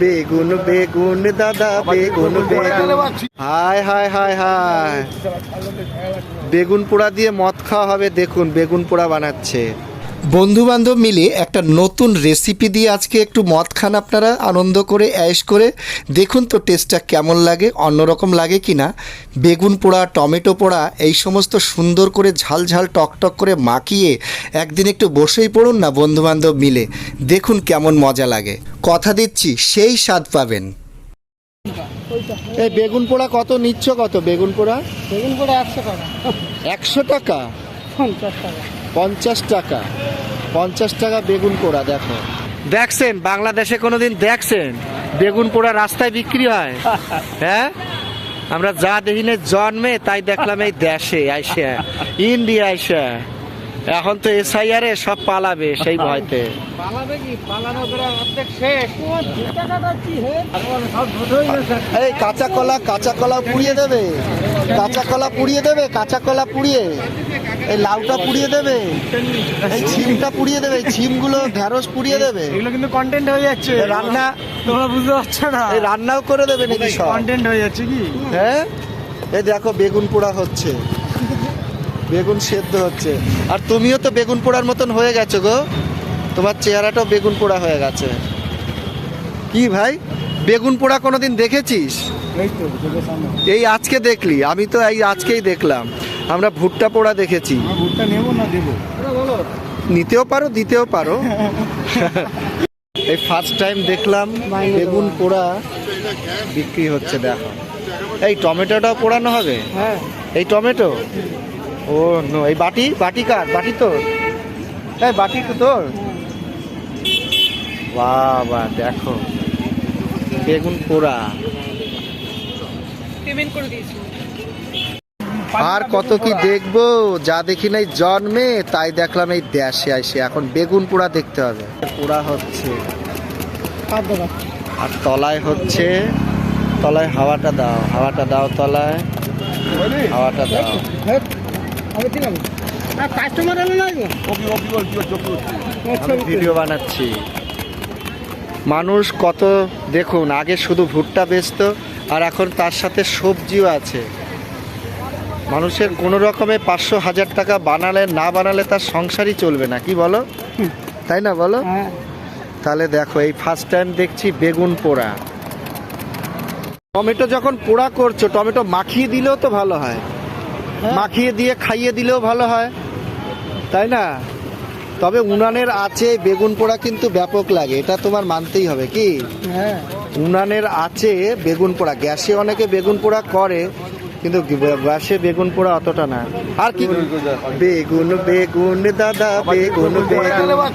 বেগুন বেগুন দাদা, বেগুন বেগুন। হায় হায় হায় হায় বেগুন পোড়া দিয়ে মদ খাওয়া হবে, দেখুন, বেগুন পোড়া বানাচ্ছে। বন্ধু বান্ধব মিলে একটা নতুন রেসিপি দিয়ে আজকে একটু মদ খান আপনারা আনন্দ করে অ্যাশ করে। দেখুন তো টেস্টটা কেমন লাগে অন্যরকম লাগে কি না বেগুন পোড়া টমেটো পোড়া এই সমস্ত সুন্দর করে ঝাল ঝাল টক টক করে মাখিয়ে একদিন একটু বসেই পড়ুন না বন্ধু বান্ধব মিলে। দেখুন কেমন মজা লাগে। কথা দিচ্ছি সেই স্বাদ পাবেন। এই বেগুন পোড়া কত নিচ্ছ কত? বেগুন পোড়া? বেগুন করে একশো টাকা। একশো টাকা? পঞ্চাশ টাকা। পঞ্চাশ টাকা। পঞ্চাশ টাকা বেগুন পোড়া দেখো। দেখছেন বাংলাদেশে কোনোদিন দেখছেন? বেগুন পোড়া রাস্তায় বিক্রি হয়? হ্যাঁ? আমরা যা দেখিনি জন্মে তাই দেখলাম এই দেশে আইসা। ইন্ডিয়া আইসা। এখন তো এসআইআর এ সব পালাবে সেই ভয়তে। পালাবে কি? পালানো অর্ধেক শেষ। এই কাঁচা কলা কাঁচা কলা পুড়িয়ে দেবে। কাঁচা কলা পুড়িয়ে দেবে কাঁচা কলা পুড়িয়ে। এই লাউটা পুড়িয়ে দেবে? এই ছিমটা পুড়িয়ে দেবে? ছিমগুলো ঢেঁড়স পুড়িয়ে দেবে? এগুলো কিন্তু কন্টেন্ট হয়ে যাচ্ছে। রান্না তোমরা বুঝতে পারছ না। এই রান্নাও করে দেবে নাকি সব? কন্টেন্ট হয়ে যাচ্ছে কি? হ্যাঁ? এই দেখো বেগুন পোড়া হচ্ছে। বেগুন সেদ্ধ হচ্ছে। আর তুমিও তো বেগুন পোড়ার মতন হয়ে গেছো গো। তোমার চেহারাটাও বেগুন পোড়া হয়ে গেছে। কি ভাই? বেগুন পোড়া কোনোদিন দেখেছিস? এই তো আজকে দেখলি আমি তো এই আজকেই দেখলাম। আমরা ভুট্টা পোড়া দেখেছি। ভুট্টা নেব না দেবো? নিতেও পারো দিতেও পারো। এই ফার্স্ট টাইম দেখলাম বেগুন পোড়া বিক্রি হচ্ছে দেখো। এই টমেটোটাও পোড়ানো হবে? হ্যাঁ। এই টমেটো? ও নো এই বাটি? বাটি কার? বাটি তোর? এই বাটি তো তোর? বাবা দেখো। বেগুন পোড়া। পেমেন্ট করে দিয়েছি। আর কত কি দেখব? যা দেখি নাই জন্মে তাই দেখলাম এই দেশে আসে এখন বেগুন পোড়া দেখতে হবে। পোড়া হচ্ছে। আর তলায় হচ্ছে তলায় হাওয়াটা দাও। হাওয়াটা দাও তলায়। হাওয়াটা দাও। ভিডিও বানাচ্ছি। মানুষ কত দেখুন আগে শুধু ভুট্টা বেচতো আর এখন তার সাথে সবজিও আছে। মানুষের কোনো রকমে পাঁচশো হাজার টাকা বানালে না বানালে তার সংসারই চলবে না। কি বলো? তাই না বলো? হ্যাঁ। তাহলে দেখো এই ফার্স্ট টাইম দেখছি বেগুন পোড়া। টমেটো যখন পোড়া করছ টমেটো মাখিয়ে দিলেও তো ভালো হয়। হ্যাঁ। মাখিয়ে দিয়ে খাইয়ে দিলেও ভালো হয়। তাই না? তবে উনানের আছে বেগুন পোড়া কিন্তু ব্যাপক লাগে এটা তোমার মানতেই হবে কি? হ্যাঁ। উনানের আছে বেগুন পোড়া গ্যাসে অনেকে বেগুন পোড়া করে কিন্তু গ্যাসে বেগুন পোড়া অতটা না। আর কি? বেগুন বেগুন দাদা বেগুন বেগুন।